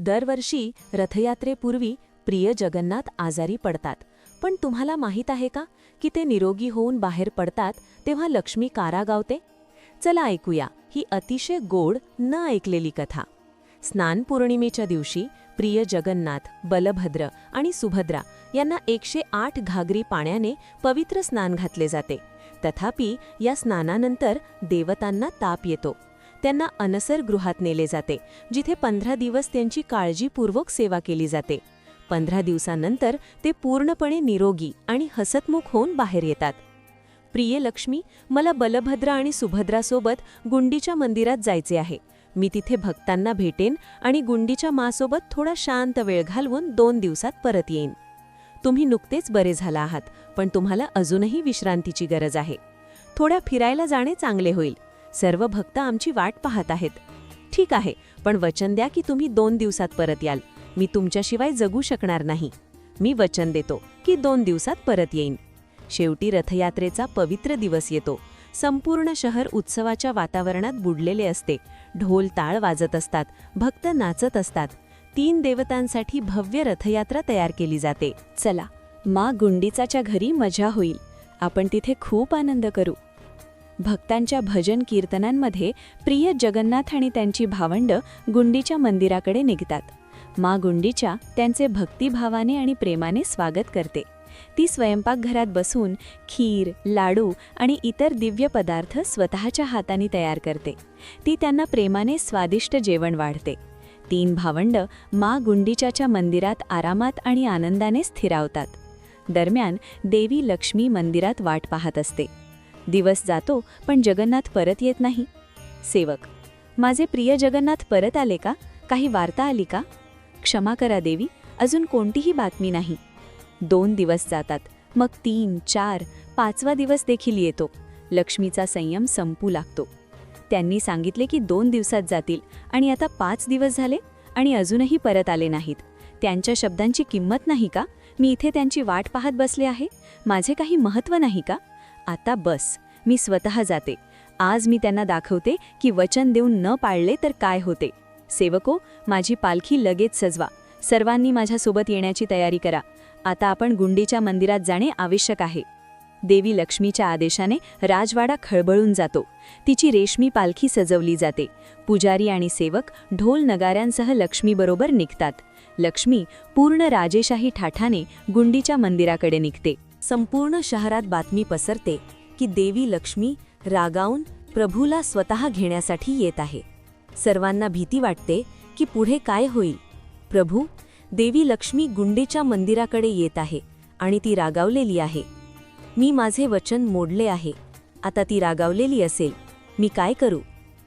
दरवर्षी रथयात्रेपूर्वी प्रिय जगन्नाथ आजारी पडतात. पण तुम्हाला माहीत आहे का की ते निरोगी होऊन बाहेर पडतात तेव्हा लक्ष्मी कारा गावते? चला ऐकूया ही अतिशय गोड न ऐकलेली कथा. स्नान पौर्णिमेच्या दिवशी प्रिय जगन्नाथ बलभद्र आणि सुभद्रा यांना एकशे आठ घागरी पाण्याने पवित्र स्नान घातले जाते. तथापि या स्नानानंतर देवतांना ताप येतो. त्यांना अनसर गृहात नेले जाते जिथे पंधरा दिवस त्यांची काळजीपूर्वक सेवा केली जाते. पंधरा दिवसांनंतर ते पूर्णपणे निरोगी आणि हसतमुख होऊन बाहेर येतात. प्रिय लक्ष्मी मला बलभद्र आणि सुभद्रासोबत गुंडीच्या मंदिरात जायचे आहे. मी तिथे भक्तांना भेटेन आणि गुंडीच्या मासोबत थोडा शांत वेळ घालवून दोन दिवसात परत येईन. तुम्ही नुकतेच बरे झाला आहात पण तुम्हाला अजूनही विश्रांतीची गरज आहे. थोड्या फिरायला जाणे चांगले होईल. सर्व भक्त आमची वाट पाहत आहेत. ठीक आहे पण वचन द्या की तुम्ही दोन दिवसात परत याल. मी तुमच्याशिवाय जगू शकणार नाही. मी वचन देतो की दोन दिवसात परत येईन. शेवटी रथयात्रेचा पवित्र दिवस येतो. संपूर्ण शहर उत्सवाच्या वातावरणात बुडलेले असते. ढोल ताळ वाजत असतात. भक्त नाचत असतात. तीन देवतांसाठी भव्य रथयात्रा तयार केली जाते. चला मा गुंडीचाच्या घरी मजा होईल. आपण तिथे खूप आनंद करू. भक्तांच्या भजन कीर्तनांमध्ये प्रिय जगन्नाथ आणि त्यांची भावंड गुंडीच्या मंदिराकडे निघतात. मा गुंडीच्या त्यांचे भक्तिभावाने आणि प्रेमाने स्वागत करते. ती स्वयंपाकघरात बसून खीर लाडू आणि इतर दिव्य पदार्थ स्वतःच्या हाताने तयार करते. ती त्यांना प्रेमाने स्वादिष्ट जेवण वाढते. तीन भावंड मा गुंडीच्याच्या मंदिरात आरामात आणि आनंदाने स्थिरावतात. दरम्यान देवी लक्ष्मी मंदिरात वाट पाहत असते. दिवस जातो पण जगन्नाथ परत येत नाही. सेवक माझे प्रिय जगन्नाथ परत आले का? काही वार्ता आली का? क्षमा करा देवी अजून कोणतीही बातमी नाही. दोन दिवस जातात मग तीन चार पाचवा दिवस देखील येतो. लक्ष्मीचा संयम संपू लागतो. त्यांनी सांगितले की दोन दिवसात जातील आणि आता पाच दिवस झाले आणि अजूनही परत आले नाहीत. त्यांच्या शब्दांची किंमत नाही का? मी इथे त्यांची वाट पाहत बसले आहे? माझे काही महत्त्व नाही का? आता बस. मी स्वतः जाते. आज मी त्यांना दाखवते की वचन देऊन न पाळले तर काय होते. सेवको माझी पालखी लगेच सजवा. सर्वांनी माझ्यासोबत येण्याची तयारी करा. आता आपण गुंडीच्या मंदिरात जाणे आवश्यक आहे. देवी लक्ष्मीच्या आदेशाने राजवाडा खळबळून जातो. तिची रेशमी पालखी सजवली जाते. पुजारी आणि सेवक ढोल नगाऱ्यांसह लक्ष्मीबरोबर निघतात. लक्ष्मी पूर्ण राजेशाही ठाठाने गुंडीच्या मंदिराकडे निघते. संपूर्ण शहरात बातमी पसरते की देवी लक्ष्मी रागावून प्रभूला स्वतः घेण्यासाठी येत आहे. सर्वांना भीती वाटते की पुढे काय होईल. प्रभू देवी लक्ष्मी गुंडीच्या मंदिराकडे येत आहे आणि ती रागावलेली आहे. मी माझे वचन मोडले आहे. आता ती रागावलेली असेल. मी काय करू?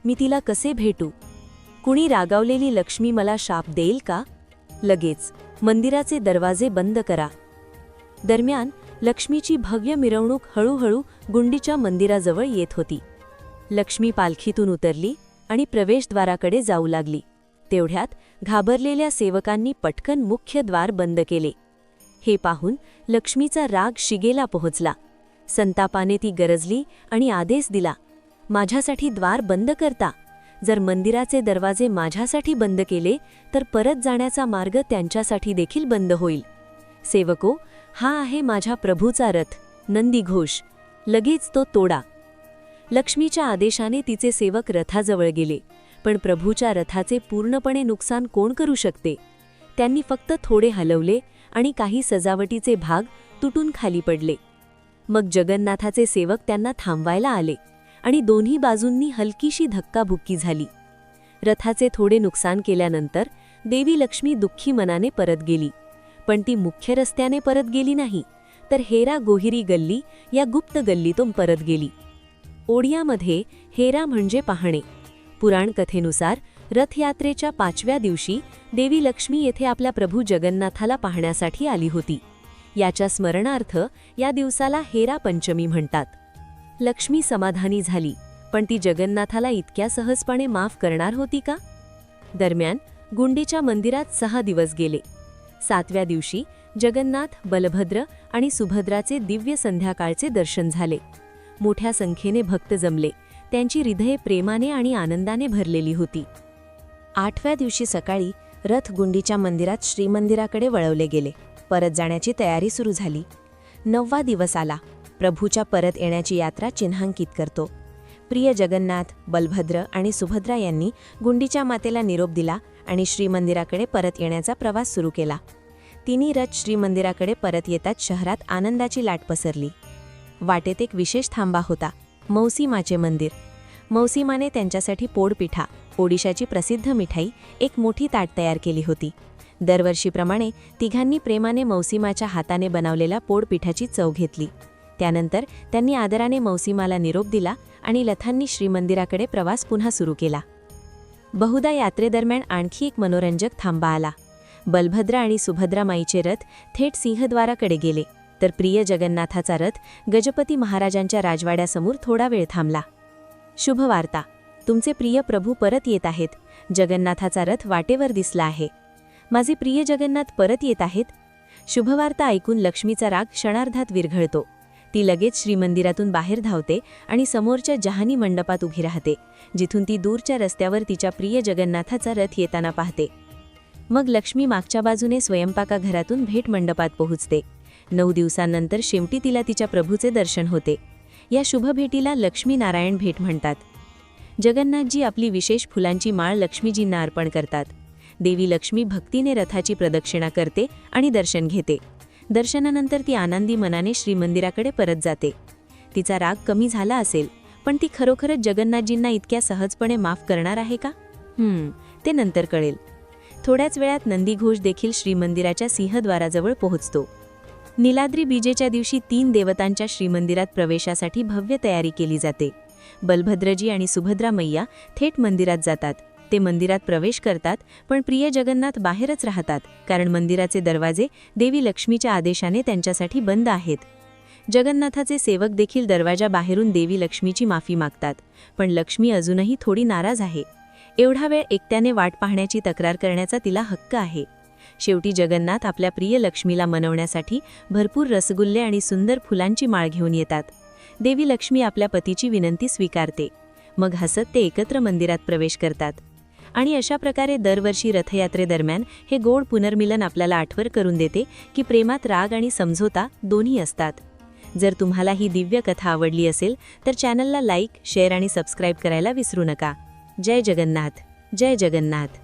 मी तिला कसे भेटू? कुणी रागावलेली लक्ष्मी मला शाप देईल का? लगेच मंदिराचे दरवाजे बंद करा. दरम्यान लक्ष्मीची भव्य मिरवणूक हळूहळू गुंडीच्या मंदिराजवळ येत होती. लक्ष्मी पालखीतून उतरली आणि प्रवेशद्वाराकडे जाऊ लागली. तेवढ्यात घाबरलेल्या सेवकांनी पटकन मुख्य द्वार बंद केले. हे पाहून लक्ष्मीचा राग शिगेला पोहोचला. संतापाने ती गरजली आणि आदेश दिला माझ्यासाठी द्वार बंद करता. जर मंदिराचे दरवाजे माझ्यासाठी बंद केले तर परत जाण्याचा मार्ग त्यांच्यासाठी देखील बंद होईल. सेवको हा आहे माझ्या प्रभूचा रथ नंदी घोष. लगेच तो तोडा. लक्ष्मीच्या आदेशाने तिचे सेवक रथाजवळ गेले पण प्रभूच्या रथाचे पूर्णपणे नुकसान कोण करू शकते? त्यांनी फक्त थोडे हलवले आणि काही सजावटीचे भाग तुटून खाली पडले. मग जगन्नाथाचे सेवक त्यांना थांबवायला आले आणि दोन्ही बाजूंनी हलकीशी धक्काबुक्की झाली. रथाचे थोडे नुकसान केल्यानंतर देवी लक्ष्मी दुःखी मनाने परत गेली. पण ती मुख्य रस्त्याने परत गेली नाही तर हेरा गोहिरी गल्ली या गुप्त गल्लीतून परत गेली. ओडियामध्ये हेरा म्हणजे पाहणे. पुराणकथेनुसार रथयात्रेच्या पाचव्या दिवशी देवी लक्ष्मी येथे आपल्या प्रभू जगन्नाथाला पाहण्यासाठी आली होती. याच्या स्मरणार्थ या दिवसाला हेरा पंचमी म्हणतात. लक्ष्मी समाधानी झाली पण ती जगन्नाथाला इतक्या सहजपणे माफ करणार होती का? दरम्यान गुंडीच्या मंदिरात सहा दिवस गेले. सातव्या दिवशी जगन्नाथ बलभद्र आणि सुभद्राचे दिव्य संध्याकाळचे दर्शन झाले. मोठ्या संख्येने भक्त जमले. त्यांची हृदये प्रेमाने आणि आनंदाने भरलेली होती. आठव्या दिवशी सकाळी रथ गुंडीच्या मंदिरात श्रीमंदिराकडे वळवले गेले. परत जाण्याची तयारी सुरू झाली. नववा दिवस आला. प्रभूच्या परत येण्याची यात्रा चिन्हांकित करतो. प्रिय जगन्नाथ बलभद्र आणि सुभद्रा यांनी गुंडीच्या मातेला निरोप दिला आणि श्रीमंदिराकडे परत येण्याचा प्रवास सुरू केला. तिन्ही रथ श्रीमंदिराकडे परत येताच शहरात आनंदाची लाट पसरली. वाटेत एक विशेष थांबा होता मौसीमाचे मंदिर. मौसीमाने त्यांच्यासाठी पोडपिठा ओडिशाची प्रसिद्ध मिठाई एक मोठी ताट तयार केली होती. दरवर्षीप्रमाणे तिघांनी प्रेमाने मौसीमाच्या हाताने बनवलेल्या पोडपिठाची चव घेतली. त्यानंतर त्यांनी आदराने मौसीमाला निरोप दिला आणि लथांनी श्रीमंदिराकडे प्रवास पुन्हा सुरू केला. बहुधा यात्रेदरम्यान आणखी एक मनोरंजक थांबा आला. बलभद्र आणि सुभद्रा माईचे रथ थेट सिंहद्वाराकडे गेले तर प्रिय जगन्नाथाचा रथ गजपती महाराजांच्या राजवाड्यासमोर थोडा वेळ थांबला. शुभवार्ता. तुमचे प्रिय प्रभू परत येत आहेत. जगन्नाथाचा रथ वाटेवर दिसला आहे. माझे प्रिय जगन्नाथ परत येत आहेत. शुभवार्ता ऐकून लक्ष्मीचा राग क्षणार्धात विरघळतो. ती लगेच श्रीमंदिरातून बाहेर धावते आणि समोरच्या जहानी मंडपात उभी राहते जिथून ती दूरच्या रस्त्यावर तिच्या प्रिय जगन्नाथाचा रथ येताना पाहते. मग लक्ष्मी मागच्या बाजूने स्वयंपाकाघरातून भेट मंडपात पोहोचते. नऊ दिवसांनंतर शेवटी तिला तिच्या प्रभूचे दर्शन होते. या शुभ भेटीला लक्ष्मी नारायण भेट म्हणतात. जगन्नाथजी आपली विशेष फुलांची माळ लक्ष्मीजींना अर्पण करतात. देवी लक्ष्मी भक्तीने रथाची प्रदक्षिणा करते आणि दर्शन घेते. दर्शनानंतर ती आनंदी मनाने श्रीमंदिराकडे परत जाते. तिचा राग कमी झाला असेल पण ती खरोखरच जगन्नाथजींना इतक्या सहजपणे माफ करणार आहे का? हम्म ते नंतर कळेल. थोड्याच वेळात नंदीघोष देखील श्रीमंदिराच्या सिंहद्वाराजवळ पोहोचतो. निलाद्री बीजेच्या दिवशी तीन देवतांच्या श्रीमंदिरात प्रवेशासाठी भव्य तयारी केली जाते. बलभद्रजी आणि सुभद्रा मैया थेट मंदिरात जातात. ते मंदिरात प्रवेश करतात पण प्रिय जगन्नाथ बाहेरच राहतात कारण मंदिराचे दरवाजे देवी लक्ष्मीच्या आदेशाने त्यांच्यासाठी बंद आहेत. जगन्नाथाचे सेवक देखील दरवाजा बाहेरून देवी लक्ष्मीची माफी मागतात पण लक्ष्मी अजूनही थोडी नाराज आहे. एवढा वेळ एकट्याने वाट पाहण्याची तक्रार करण्याचा तिला हक्क आहे. शेवटी जगन्नाथ आपल्या प्रिय लक्ष्मीला मनवण्यासाठी भरपूर रसगुल्ले आणि सुंदर फुलांची माळ घेऊन येतात. देवी लक्ष्मी आपल्या पतीची विनंती स्वीकारते. मग हसत ते एकत्र मंदिरात प्रवेश करतात. आणि अशा प्रकारे दरवर्षी रथयात्रेदरम्यान हे गोड पुनर्मिलन आपल्याला आठवण करून देते की प्रेमात राग आणि समझोता दोन्ही असतात. जर तुम्हाला ही दिव्य कथा आवडली असेल तर चॅनलला लाईक शेअर आणि सबस्क्राईब करायला विसरू नका. जय जगन्नाथ. जय जगन्नाथ.